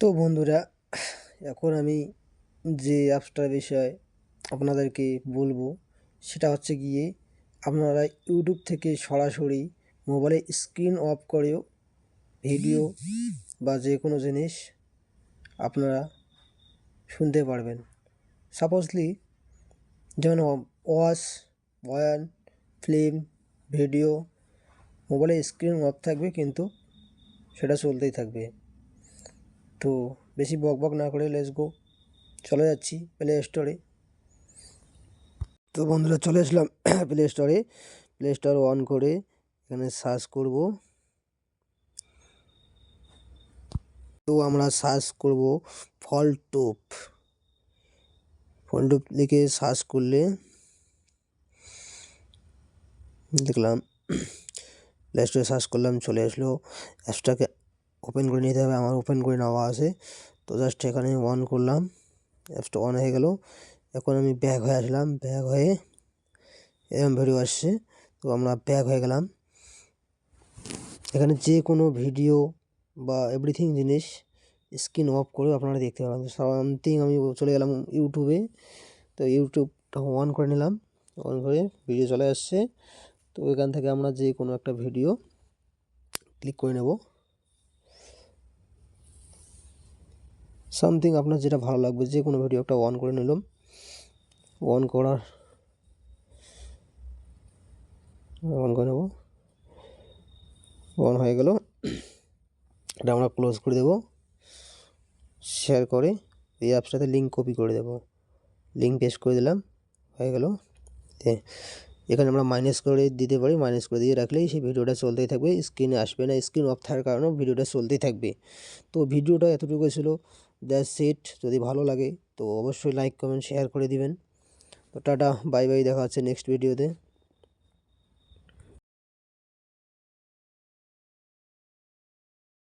তো বন্ধুরা, এখন আমি যে অ্যাপসটার বিষয়ে আপনাদেরকে বলব, সেটা হচ্ছে গিয়ে আপনারা ইউটিউব থেকে সরাসরি মোবাইলে স্ক্রিন অফ করেও ভিডিও বা যে কোনো জিনিস আপনারা শুনতে পারবেন। সাপোজলি যেমন ওয়াশ ওয়ান, ফিল্ম, ভিডিও, মোবাইলে স্ক্রিন অফ থাকবে কিন্তু সেটা চলতেই থাকবে। তো বেশি বক বক না করে লেটস গো চলে যাচ্ছি প্লে স্টোরে তো বন্ধুরা, চলে আসলাম প্লে স্টোরে প্লে স্টোর অন করে এখানে সার্চ করব। তো আমরা সার্চ করব ফল টোপ ফলটুপ ফলটুপ লিখে সার্চ করলে দেখলাম। প্লে স্টোরে সার্চ করলাম, চলে আসলো। অ্যাপসটাকে ওপেন করে নিতে হবে, আমার ওপেন করে নেওয়া আছে। তো জাস্ট এখানে আমি অন করলাম অ্যাপসটা অন হয়ে গেল। এখন আমি ব্যাক হয়ে আসলাম ব্যাক হয়ে এরকম ভিডিও আসছে। তো আমরা ব্যাক হয়ে গেলাম। এখানে যে কোনো ভিডিও বা এভরিথিং জিনিস স্ক্রিন অফ করে আপনারা দেখতে পারেন সামথিং আমি চলে গেলাম ইউটিউবে তো ইউটিউবটা অন করে নিলাম অন করে ভিডিও চলে আসছে। তো এখান থেকে আমরা যে কোনো একটা ভিডিও ক্লিক করে নেব। সামথিং আপনার যেটা ভালো লাগবে, যে কোনো ভিডিও একটা অন করে নিলাম। অন করার অন করে নেব। অন হয়ে গেল। এটা আমরা ক্লোজ করে দেব। শেয়ার করে এই অ্যাপসটাতে লিঙ্ক কপি করে দেব। লিঙ্ক পেস্ট করে দিলাম, হয়ে গেল। এখানে আমরা মাইনাস করে দিতে পারি মাইনাস করে দিয়ে রাখলেই সেই ভিডিওটা চলতেই থাকবে। স্ক্রিনে আসবে না স্ক্রিন অফ থাকার কারণেও ভিডিওটা চলতেই থাকবে। তো ভিডিওটা এতটুকু ছিল দ্যাট সেট যদি ভালো লাগে তো অবশ্যই লাইক কমেন্ট শেয়ার করে দিবেন। তো টাটা বাই বাই দেখা হচ্ছে নেক্সট ভিডিওতে